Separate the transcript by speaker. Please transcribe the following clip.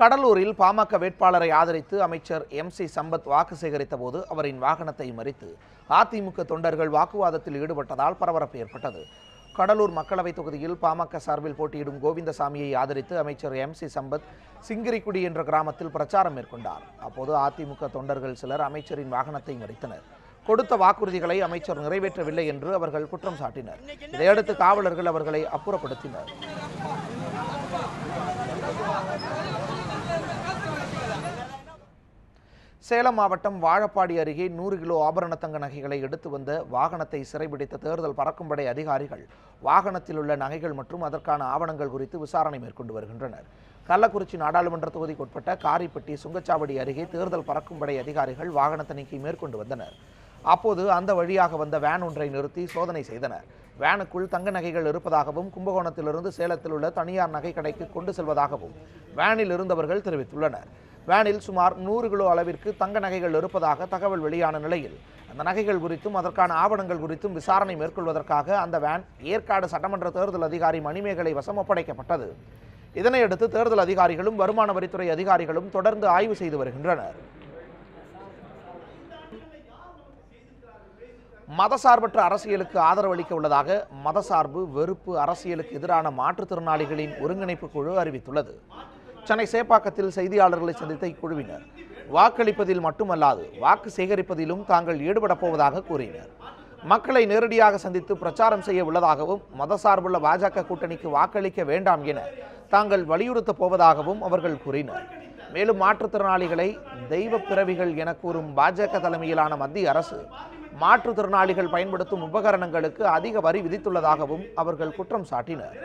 Speaker 1: கடலூரில் பாமக வேட்பாளரை ஆதரித்து அமைச்சர் எம் சி சம்பத் வாக்கு சேகரித்த போது அவரின் வாகனத்தை மறித்து அதிமுக தொண்டர்கள் வாக்குவாதத்தில் ஈடுபட்டதால் பரபரப்பு ஏற்பட்டது. கடலூர் மக்களவைத் தொகுதியில் பாமக சார்பில் போட்டியிடும் கோவிந்தசாமியை ஆதரித்து அமைச்சர் எம் சி சம்பத் சிங்கிரிக்குடி என்ற கிராமத்தில் பிரச்சாரம் மேற்கொண்டார். அப்போது அதிமுக தொண்டர்கள் சிலர் அமைச்சரின் வாகனத்தை மறித்தனர். கொடுத்த வாக்குறுதிகளை அமைச்சர் நிறைவேற்றவில்லை என்று அவர்கள் குற்றம் சாட்டினர். இதையடுத்து காவலர்கள் அவர்களை அப்புறப்படுத்தினர். சேலம் மாவட்டம் வாழப்பாடி அருகே நூறு கிலோ ஆபரண தங்க நகைகளை எடுத்து வந்த வாகனத்தை சிறைபிடித்த தேர்தல் பறக்கும்படை அதிகாரிகள். வாகனத்தில் உள்ள நகைகள் மற்றும் அதற்கான ஆவணங்கள் குறித்து விசாரணை மேற்கொண்டு வருகின்றனர். கள்ளக்குறிச்சி நாடாளுமன்ற தொகுதிக்குட்பட்ட காரிப்பட்டி சுங்கச்சாவடி அருகே தேர்தல் பறக்கும்படை அதிகாரிகள் வாகன தணிக்கை மேற்கொண்டு வந்தனர். அப்போது அந்த வழியாக வந்த வேன் ஒன்றை நிறுத்தி சோதனை செய்தனர். வேனுக்குள் தங்க நகைகள் இருப்பதாகவும் கும்பகோணத்திலிருந்து சேலத்தில் உள்ள தனியார் நகை கடைக்கு கொண்டு செல்வதாகவும் வேனில் இருந்தவர்கள் தெரிவித்துள்ளனர். வேனில் சுமார் நூறு கிலோ அளவிற்கு தங்க நகைகள் இருப்பதாக தகவல் வெளியான நிலையில் அந்த நகைகள் குறித்தும் அதற்கான ஆவணங்கள் குறித்தும் விசாரணை மேற்கொள்வதற்காக அந்த வேன் ஏற்காடு சட்டமன்ற தேர்தல் அதிகாரி மணிமேகலை வசம் ஒப்படைக்கப்பட்டது. இதனையடுத்து தேர்தல் அதிகாரிகளும் வருமான வரித்துறை அதிகாரிகளும் தொடர்ந்து ஆய்வு செய்து வருகின்றனர். மதசார்பற்ற அரசியலுக்கு ஆதரவு அளிக்க உள்ளதாக மதசார்பு வெறுப்பு அரசியலுக்கு எதிரான மாற்றுத்திறனாளிகளின் ஒருங்கிணைப்பு குழு அறிவித்துள்ளது. சென்னை சேப்பாக்கத்தில் செய்தியாளர்களை சந்தித்த இக்குழுவினர் வாக்களிப்பதில் மட்டுமல்லாது வாக்கு சேகரிப்பதிலும் தாங்கள் ஈடுபடப் போவதாக கூறினர். மக்களை நேரடியாக சந்தித்து பிரச்சாரம் செய்ய உள்ளதாகவும் மதசார்புள்ள பாஜக கூட்டணிக்கு வாக்களிக்க வேண்டாம் என தாங்கள் வலியுறுத்தப் போவதாகவும் அவர்கள் கூறினர். மேலும் மாற்றுத்திறனாளிகளை தெய்வ பிறவிகள் என கூறும் பாஜக தலைமையிலான மத்திய அரசு மாற்றுத்திறனாளிகள் பயன்படுத்தும் உபகரணங்களுக்கு அதிக வரி விதித்துள்ளதாகவும் அவர்கள் குற்றம் சாட்டினர்.